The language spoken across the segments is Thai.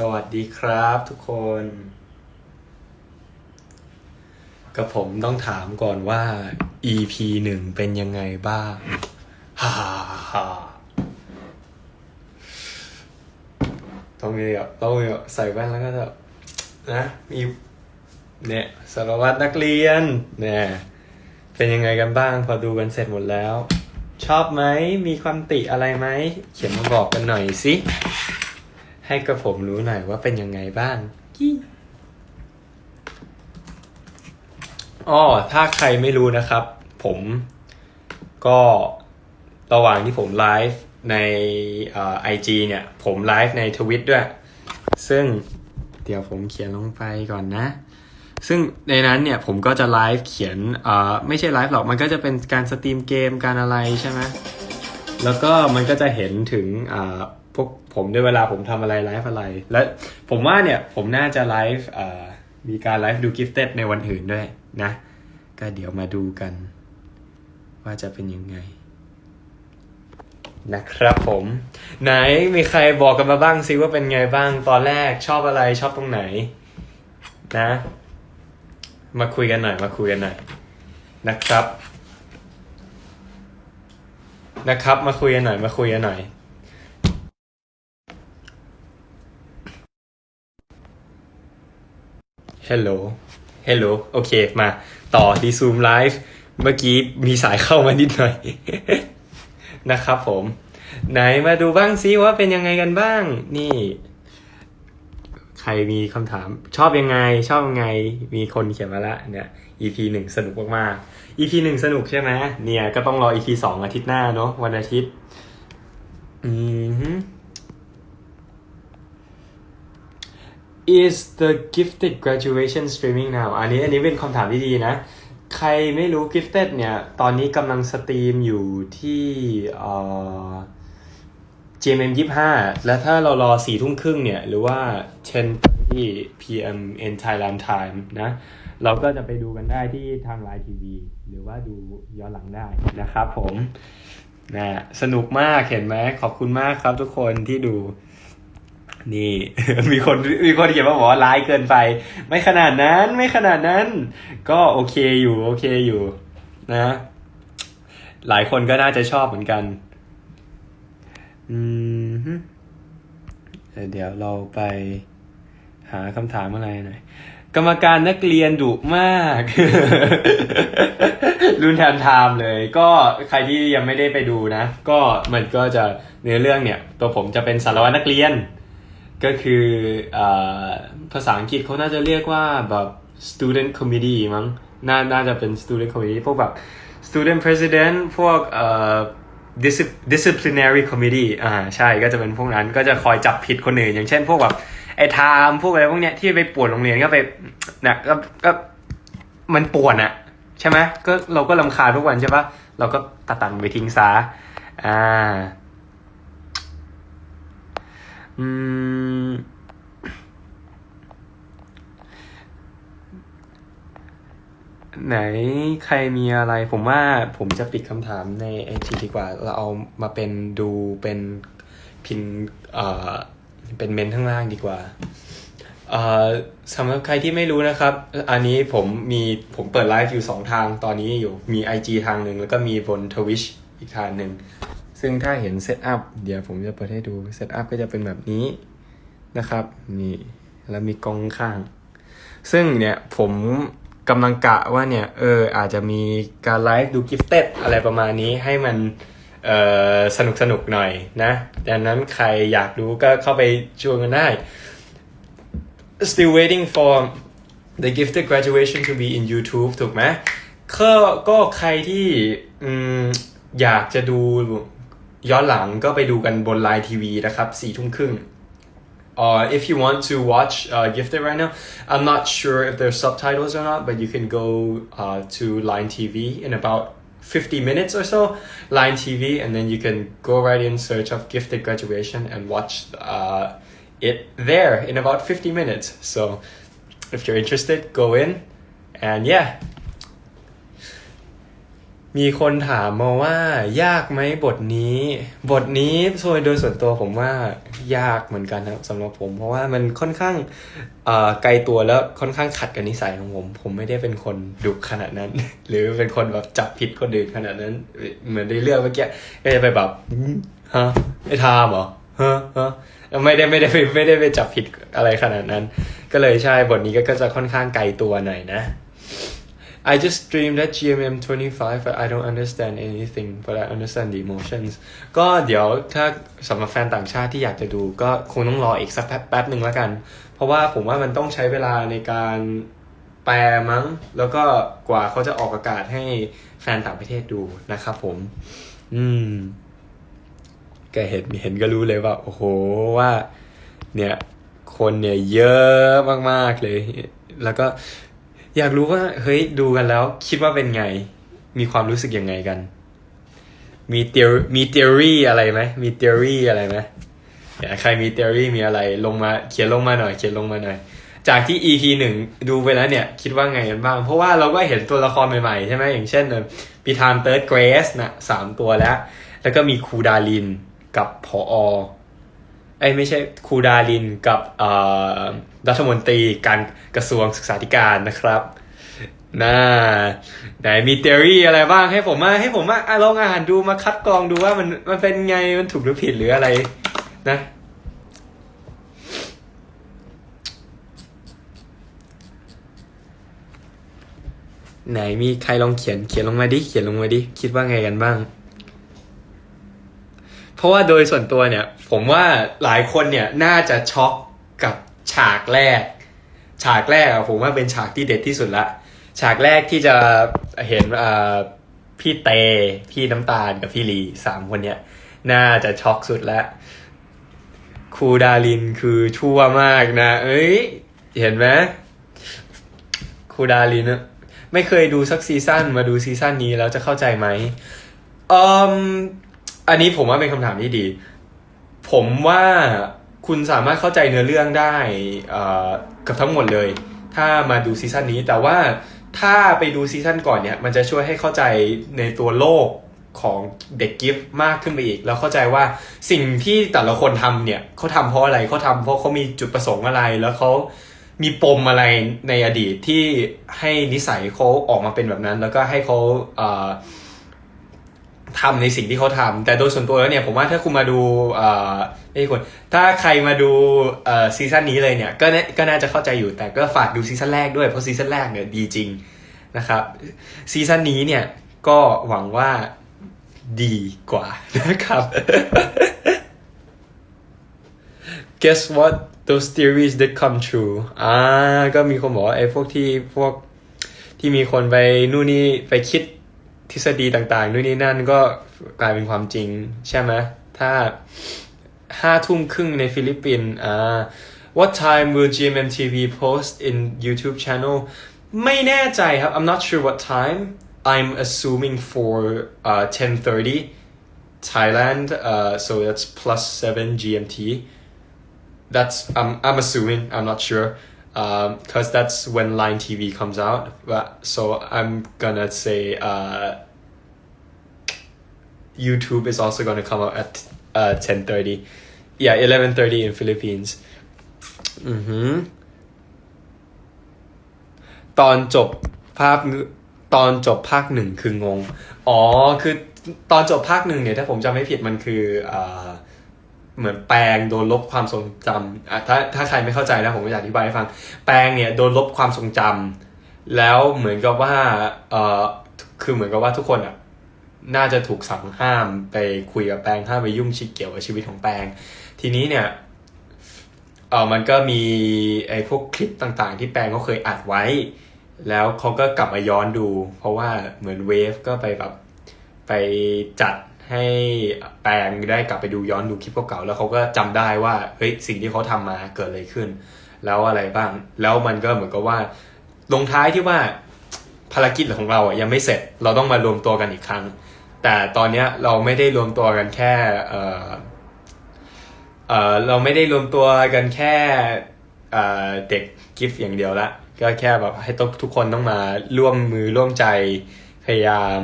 สวัสดีครับทุกคน กับผมต้องถามก่อนว่า EP หนึ่งเป็นยังไงบ้างฮ่าฮ่าฮ่าต้องมีแบบต้องมีแบบใส่แว่นแล้วก็แบบนะมีเนี่ยสารวัตรนักเรียนเนี่ยเป็นยังไงกันบ้าง พอดูกันเสร็จหมดแล้ว ชอบไหมมีความติอะไรไหมเขียนมาบอกกันหน่อยสิ ให้กับผมรู้หน่อยว่าเป็นยังไงบ้างอ้อถ้าใครไม่รู้นะครับ ผมก็ระหว่างที่ผมไลฟ์ในไอจีเนี่ย ผมไลฟ์ในทวิตด้วย ซึ่งเดี๋ยวผมเขียนลงไปก่อนนะ ซึ่งในนั้นเนี่ยผมก็จะไลฟ์เขียนเอ่อไม่ใช่ไลฟ์หรอก มันก็จะเป็นการสตรีมเกมการอะไรใช่ไหมแล้วก็มันก็จะเห็นถึงอ่า พวกผมด้วยเวลาผมทำอะไรไลฟ์อะไร และผมว่าเนี่ยผมน่าจะไลฟ์มีการไลฟ์ดูกิฟเต็ดในวันอื่นด้วยนะ ก็เดี๋ยวมาดูกัน ว่าจะเป็นยังไง นะครับผม ไหนมีใครบอกกันมาบ้างซิว่าเป็นไงบ้างตอนแรกชอบอะไรชอบตรงไหน นะ มาคุยกันหน่อยมาคุยกันหน่อยนะครับนะครับ มาคุยกันหน่อยมาคุยกันหน่อย Hello Hello โอเค มาต่อที่ Zoom Live เมื่อกี้มีสายเข้ามานิดหน่อย นะครับผม ไหนมาดูบ้างซิว่าเป็นยังไงกันบ้าง นี่ ใครมีคำถามชอบยังไง ชอบยังไง มีคนเขียนมาละเนี่ย EP หนึ่งสนุกมากๆ EP หนึ่งสนุกใช่ไหมเนี่ย ก็ต้องรอ EP สองอาทิตย์หน้าเนาะวันอาทิตย์ อืม Is the gifted graduation streaming now อันนี้อันนี้เป็นคำถามที่ดีนะ ใครไม่รู้ gifted เนี่ย ตอนนี้กำลังสตรีมอยู่ที่เอ่อ GMM 25 แล้วถ้าเรารอ4ทุ่มครึ่งเนี่ย หรือว่า 10 PM in Thailand time นะ เราก็จะไปดูกันได้ที่ทางไลน์ทีวีหรือว่าดูย้อนหลังได้นะครับผมนะสนุกมากเห็นไหมขอบคุณมากครับทุกคนที่ดู นี่ มีคนมีคนเขียนมาบอกว่าร้ายเกินไป ไม่ขนาดนั้นไม่ขนาดนั้น ก็โอเคอยู่โอเคอยู่ นะ หลายคนก็น่าจะชอบเหมือนกัน อืมฮึเดี๋ยวเราไปหาคำถามอะไรหน่อยกรรมการนักเรียนดุมาก รุนแทนไทม์เลย ก็ใครที่ยังไม่ได้ไปดูนะ ก็มันก็จะเนื้อเรื่องเนี่ย ตัวผมจะเป็นสารวัตรนักเรียน ก็คืออาภาษาอังกฤษเขาน่าจะเรียกว่าแบบ student committee มั้งน่าน่าจะเป็น student committee พวกแบบ student president พวกเอ่อ disciplinary committee อ่าใช่ก็จะเป็นพวกนั้นก็จะคอยจับผิดคนอื่น อย่างเช่นพวกแบบไอ้ไทม์พวกอะไรพวกเนี้ยที่ไปป่วนโรงเรียนก็ไปนะก็ก็มันป่วนอะใช่ไหมก็เราก็ลำคาญทุกวันใช่ปะเราก็ตัดตัดมันไปทิ้งซะอ่า อืม ไหนใครมีอะไร ผมว่าผมจะปิดคำถามในไอจีดีกว่า เราเอามาเป็นดูเป็นพินเอ่อเป็นเมนข้างล่างดีกว่าเอ่อสำหรับใครที่ไม่รู้นะครับ อันนี้ผมมีผมเปิดไลฟ์อยู่สองทางตอนนี้อยู่มี IG ทางหนึ่งแล้วก็มีบน Twitch อีกทางหนึ่ง ซึ่งถ้าเห็นเซตอัพเดี๋ยวผมจะเปิดให้ดูเซตอัพก็จะเป็นแบบนี้นะครับ นี่ แล้วมีกล้องข้าง ซึ่งเนี่ยผมกำลังกะว่าเนี่ย เออ อาจจะมีการไลฟ์ดูกิฟเต็ดอะไรประมาณนี้ให้มันเออสนุกสนุกหน่อยนะดังนั้นใครอยากดูก็เข้าไปชวนกันได้ still waiting for the gifted graduation to be in YouTube ถูกไหมก็ก็ใครที่อยากจะดู ย้อนหลังก็ไปดูกันบนไลน์ทีวีนะครับสี่ทุ่มครึ่ง Uh, if you want to watch uh, Gifted right now, I'm not sure if there's subtitles or not, but you can go uh, to Line TV in about 50 minutes or so, Line TV, and then you can go right in search of Gifted Graduation and watch uh, it there in about 50 minutes. So if you're interested, go in, and yeah. มีคนถามมาว่ายากไหมบทนี้ บทนี้โดยโดยส่วนตัวผมว่ายากเหมือนกันนะครับสำหรับผม เพราะว่ามันค่อนข้างไกลตัวแล้วค่อนข้างขัดกับนิสัยของผม ผมไม่ได้เป็นคนดุขนาดนั้น หรือเป็นคนแบบจับผิดคนอื่นขนาดนั้น เหมือนในเรื่องเมื่อกี้ก็จะไปแบบฮะไอ้ทามเหรอฮะฮะไม่ได้ไม่ได้ไม่ได้ไปจับผิดอะไรขนาดนั้น ก็เลยใช่บทนี้ก็จะค่อนข้างไกลตัวหน่อยนะ I just dreamed that GMM 25 but I don't understand anything but I understand the emotions ก็เดี๋ยวถ้าสำหรับแฟนต่างชาติที่อยากจะดูก็คงต้องรออีกสักแป๊บแป๊บหนึ่งแล้วกัน เพราะว่าผมว่ามันต้องใช้เวลาในการแปลมั้ง แล้วก็กว่าเขาจะออกอากาศให้แฟนต่างประเทศดูนะครับผม อืมก็เห็นเห็นก็รู้เลยว่า โอ้โหว่า เนี่ย คนเนี่ยเยอะมากๆเลย แล้วก็ อยากรู้ว่าเฮ้ยดูกันแล้ว คิดว่าเป็นไง มีความรู้สึกยังไงกัน มีเทอมี theory อะไรไหมมี theory อะไรไหมเนี่ยใครมี theory มีอะไรลงมาเขียนลงมาหน่อยเขียนลงมาหน่อย จากที่ EP หนึ่งดูไปแล้วเนี่ย คิดว่าไงกันบ้าง เพราะว่าเราก็เห็นตัวละครใหม่ๆ ใช่ไหมอย่างเช่นปีธานเติร์ดเกรสนะสามตัวแล้ว แล้วก็มีครูดารินกับพออไอ้ไม่ใช่ครูดารินกับเอ่อ รัฐมนตรีการกระทรวงศึกษาธิการนะครับน่าไหนมี t ท e o r y อะไรบ้างให้ผมมาให้ผมมาลองอ่านดูมาคัดกรองดูว่ามันมันเป็นไงมันถูกหรือผิดหรืออะไรนะไหนมีใครลองเขียนเขียนลงมาดิเขียนลงมาดิคิดว่าไงกันบ้าง เพราะว่าโดยส่วนตัวเนี่ย ผมว่าหลายคนเนี่ยน่าจะช็อกกับ ฉากแรก ฉากแรกอะผมว่าเป็นฉากที่เด็ดที่สุดละ ฉากแรกที่จะเห็นพี่เต พี่น้ำตาลกับพี่ลีสามคนเนี่ยน่าจะช็อกสุดละครูดารินคือชั่วมากนะ เอ้ย เห็นไหมครูดารินอะไม่เคยดูสักซีซั่นมาดูซีซั่นนี้แล้วจะเข้าใจไหมอืมอันนี้ผมว่าเป็นคำถามที่ดี ผมว่า คุณสามารถเข้าใจเนื้อเรื่องได้กับทั้งหมดเลย ถ้ามาดูซีซั่นนี้ แต่ว่าถ้าไปดูซีซั่นก่อนเนี่ย มันจะช่วยให้เข้าใจในตัวโลกของเด็กกิฟต์มากขึ้นไปอีก แล้วเข้าใจว่าสิ่งที่แต่ละคนทำเนี่ยเขาทำเพราะอะไรเขาทำเพราะเขามีจุดประสงค์อะไร แล้วเขามีปมอะไรในอดีตที่ให้นิสัยเขาออกมาเป็นแบบนั้น แล้วก็ให้เขาเทำในสิ่งที่เขาทำแต่โดยส่วนตัวแล้วเนี่ยผมว่าถ้าคุณมาดูเอ่อไม่ใช่คนถ้าใครมาดูเอ่อซีซั่นนี้เลยเนี่ยก็น่าก็น่าจะเข้าใจอยู่แต่ก็ฝากดูซีซั่นแรกด้วยเพราะซีซั่นแรกเนี่ยดีจริงนะครับซีซั่นนี้เนี่ยก็หวังว่าดีกว่านะครับ guess what those theories did come true อ่าก็มีคนบอกว่าไอ้พวกที่พวกที่มีคนไปนู่นนี่ไปคิด ทฤษฎีต่างๆนู่นนี่นั่นก็กลายเป็นความจริง ใช่ไหมถ้าห้าทุ่มครึ่งในฟิลิปปินส์อ่า What time will GMMTV post in YouTube channel ไม่แน่ใจครับ I'm not sure what time I'm assuming for uh, 10:30 Thailand uh, so that's plus 7 GMT that's I'm I'm assuming I'm not sure because that's when Line TV comes out but so I'm gonna say uh YouTube is also gonna come out at uh 10:30 yeah 11:30 in Philippines อือหือตอนจบภาพตอนจบภาคหนึ่งคืองง อ๋อ คือตอนจบภาคหนึ่งเนี่ย ถ้าผมจำไม่ผิดมันคืออ่า เหมือนแปลงโดนลบความทรงจำอะถ้าถ้าใครไม่เข้าใจนะผมจะอธิบายให้ฟัง แปลงเนี่ยโดนลบความทรงจำแล้วเหมือนกับว่าเออคือเหมือนกับว่าทุกคนอะน่าจะถูกสั่งห้ามไปคุยกับแปลงห้ามไปยุ่งชิดเกี่ยวกับชีวิตของแปลง ทีนี้เนี่ยเออมันก็มีไอ้พวกคลิปต่างๆ ที่แปลงเขาเคยอัดไว้ แล้วเขาก็กลับมาย้อนดู เพราะว่าเหมือนเวฟก็ไปแบบไปจัด ให้แปลงได้กลับไปดูย้อนดูคลิปเก่าๆแล้วเขาก็จำได้ว่าเฮ้ยสิ่งที่เขาทำมาเกิดอะไรขึ้น แล้วอะไรบ้าง แล้วมันก็เหมือนกับว่าลงท้ายที่ว่าภารกิจของเราอะยังไม่เสร็จเราต้องมารวมตัวกันอีกครั้ง แต่ตอนเนี้ยเราไม่ได้รวมตัวกันแค่เออเออเราไม่ได้รวมตัวกันแค่เออเด็กกิฟต์อย่างเดียวละก็แค่แบบให้ทุกคนต้องมาร่วมมือร่วมใจพยายาม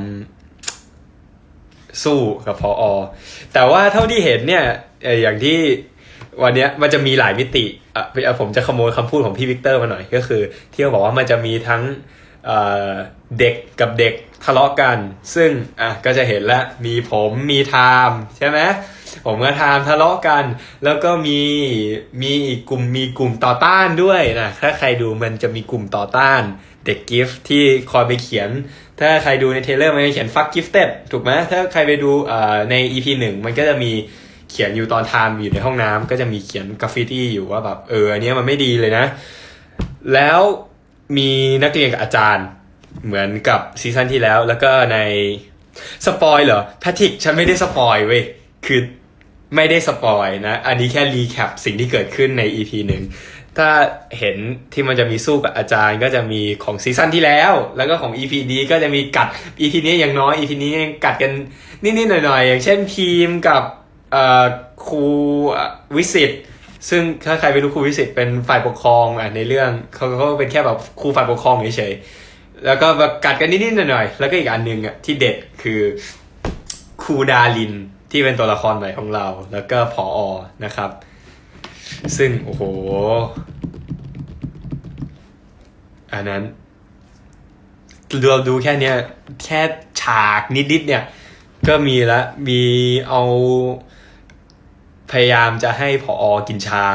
สู้กับพออแต่ว่าเท่าที่เห็นเนี่ยอย่างที่วันเนี้ยมันจะมีหลายมิติอะผมจะขโมยคำพูดของพี่วิกเตอร์มาหน่อยก็คือ ที่เขาบอกว่ามันจะมีทั้งเด็กกับเด็ก ทะเลาะกัน ซึ่งอะก็จะเห็นแล้วมีผมมีไทม์ใช่ไหมผมกับไทม์ทะเลาะกัน แล้วก็มีมีอีกกลุ่มมีกลุ่มต่อต้านด้วยนะถ้าใครดูมันจะมีกลุ่มต่อต้านเด็กกิฟต์ที่คอยไปเขียน ถ้าใครดูในเทเลอร์มันจะเขียน fuck gifted ถูกไหมถ้าใครไปดูอ่อใน EP หนึ่งมันก็จะมีเขียนอยู่ตอนไทม์อยู่ในห้องน้ำก็จะมีเขียนกราฟฟิตี้อยู่ว่าแบบเอออันนี้มันไม่ดีเลยนะ แล้วมีนักเรียนกับอาจารย์ เหมือนกับซีซั่นที่แล้ว แล้วก็ในสปอยเหรอแพทริกฉันไม่ได้สปอยเว้ยคือไม่ได้สปอยนะ อันนี้แค่รีแคปสิ่งที่เกิดขึ้นใน EP หนึ่งถ้าเห็นที่มันจะมีสู้กับอาจารย์ก็จะมีของซีซั่นที่แล้ว แล้วก็ของ EP นี้ก็จะมีกัด EP นี้ยังน้อย EP นี้ยังกัดกันนิดๆหน่อยๆ อย่างเช่นพีมกับอ่อครูวิสิตซึ่งถ้าใครไม่รู้ครูวิสิตเป็นฝ่ายปกครองอะในเรื่องเขาเขาเป็นแค่แบบครูฝ่ายปกครองเฉยๆ แล้วก็กัดกันนิดๆหน่อยๆแล้วก็อีกอันหนึงอะที่เด็ดคือครูดาลินที่เป็นตัวละครใหม่ของเรา แล้วก็ผออนะครับ ซึ่งโอ้โห อันนั้นเราดูแค่เนี้ยแค่ฉากนิดๆเนี่ย ก็มีละมีเอาพยายามจะให้ผออกินชา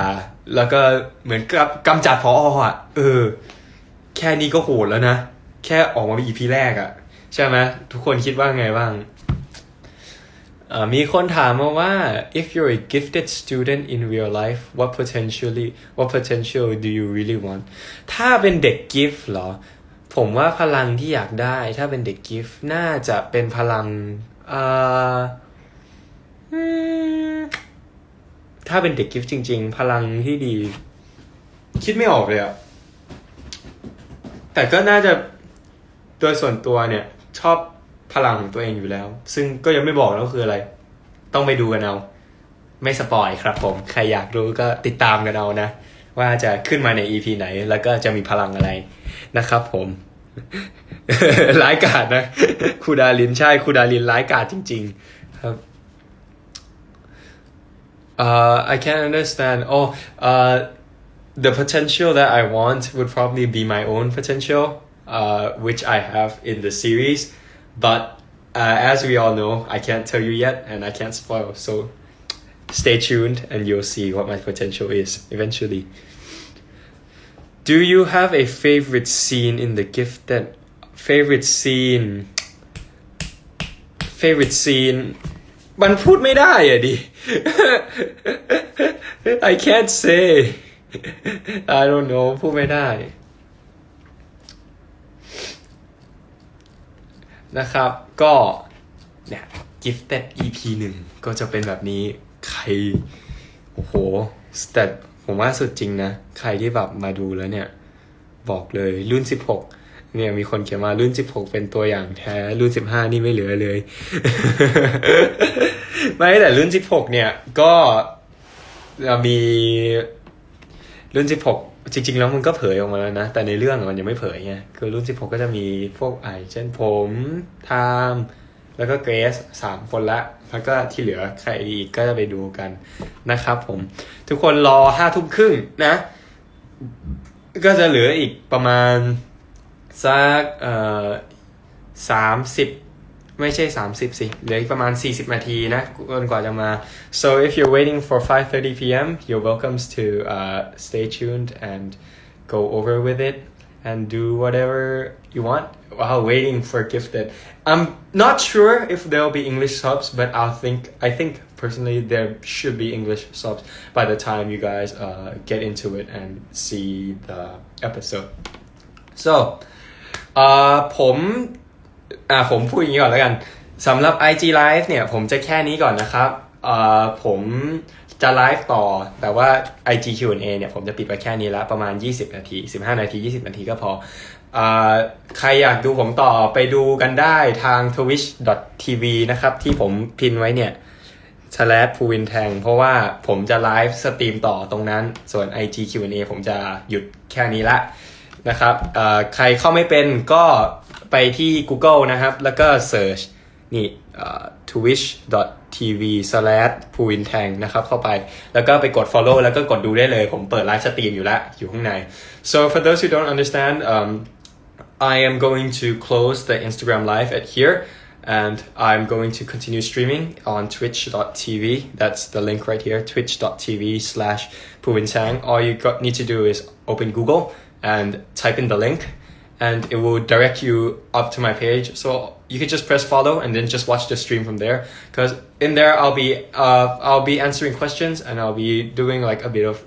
แล้วก็เหมือนกับกำจัดผออะเออ แค่นี้ก็โหดแล้วนะ แค่ออกมาเป็น EP แรกอะใช่ไหมทุกคนคิดว่าไงบ้างมีคนถามมาว่า if you're a gifted student in real life what potentially what potential do you really want ถ้าเป็นเด็กกิฟต์เหรอ ผมว่าพลังที่อยากได้ ถ้าเป็นเด็กกิฟต์น่าจะเป็นพลังอ่ออืมถ้าเป็นเด็กกิฟต์จริง ๆ พลังที่ดี คิดไม่ออกเลยอะแต่ก็น่าจะ โดยส่วนตัวเนี่ยชอบพลังของตัวเองอยู่แล้ว ซึ่งก็ยังไม่บอกแล้วคืออะไร ต้องไปดูกันเอา ไม่สปอยครับผม ใครอยากรู้ก็ติดตามกันเอานะ ว่าจะขึ้นมาใน EP ไหน แล้วก็จะมีพลังอะไรนะครับผมร้ายกาจนะครูดาลินใช่ครูดาลินร้ายกาจจริง ๆ ครับ Uh, I can't understand. Oh, uh, the potential that I want would probably be my own potential, uh, which I have in the series. But uh, as we all know, I can't tell you yet, and I can't spoil. So stay tuned, and you'll see what my potential is eventually. Do you have a favorite scene in the Gifted? Favorite scene. Favorite scene. มันพูดไม่ได้อะดิ I can't say I don't know พูดไม่ได้ นะครับก็เนี่ย gifted EP หนึ่งก็จะเป็นแบบนี้ใคร โอ้โหแต่ผมว่าสุดจริงนะ ใครที่แบบมาดูแล้วเนี่ย บอกเลยรุ่น 16 เนี่ยมีคนเขียนมารุ่น 16 เป็นตัวอย่างแท้ รุ่น 15 นี่ไม่เหลือเลย ไม่แต่รุ่น 16 เนี่ยก็มีรุ่น 16 จริง ๆ แล้วมันก็เผยออกมาแล้วนะ แต่ในเรื่องมันยังไม่เผยไงคือรุ่น16ก็จะมีพวกไอเช่นผมไทม์แล้วก็เกรซสามคนละ แล้วก็ที่เหลือใครอีกก็จะไปดูกันนะครับผม ทุกคนรอห้าทุ่มครึ่งนะ ก็จะเหลืออีกประมาณสักเอ่อสามสิบ ไม่ใช่ 30 สิ เหลืออีกประมาณ 40 นาทีนะจนกว่าจะมา so if you're waiting for 5:30 p.m. you're welcome to uh, stay tuned and go over with it and do whatever you want while waiting for gifted I'm not sure if there'll be English subs but I think I think personally there should be English subs by the time you guys uh, get into it and see the episode so เอ่อผม อ่าผมพูดอย่างนี้ก่อนแล้วกันสำหรับ IG Live เนี่ยผมจะแค่นี้ก่อนนะครับเอ่อผมจะไลฟ์ต่อ แต่ว่า IG Q&A เนี่ยผมจะปิดไปแค่นี้แล้วประมาณ 20 นาที 15 นาที 20 นาทีก็พออ่าใครอยากดูผมต่อไปดูกันได้ทาง twitch.tv นะครับ ที่ผมพินไว้เนี่ยชแลภูวินแทง เพราะว่าผมจะไลฟ์สตรีมต่อตรงนั้น ส่วน IG Q&A ผมจะหยุดแค่นี้ละนะครับเอ่อใครเข้าไม่เป็นก็ ไปที่ Google นะครับ แล้วก็ Search นี่ twitch.tv slash ภูวินแทงนะครับเข้าไป แล้วก็ไปกด follow แล้วก็กดดูได้เลย ผมเปิดไลฟ์สตรีมอยู่แล้ว อยู่ข้างใน so for those who don't understand um, I am going to close the Instagram live at here and I'm going to continue streaming on twitch.tv. That's the link right here, twitch.tv slash Puwintang. All you got, need to do is open Google and type in the link and it will direct you up to my page. So you can just press follow and then just watch the stream from there. Cause in there I'll be, uh, I'll be answering questions and I'll be doing like a bit of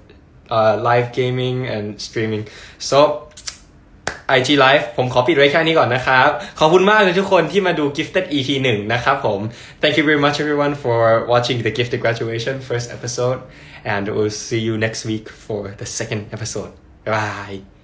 uh, live gaming and streaming. So IG Live ผมขอปิดไว้แค่นี้ก่อนนะครับ ขอบคุณมากเลยทุกคนที่มาดู Gifted EP 1 นะครับผม Thank you very much everyone for watching the Gifted Graduation first episode and we'll see you next week for the second episode. Bye.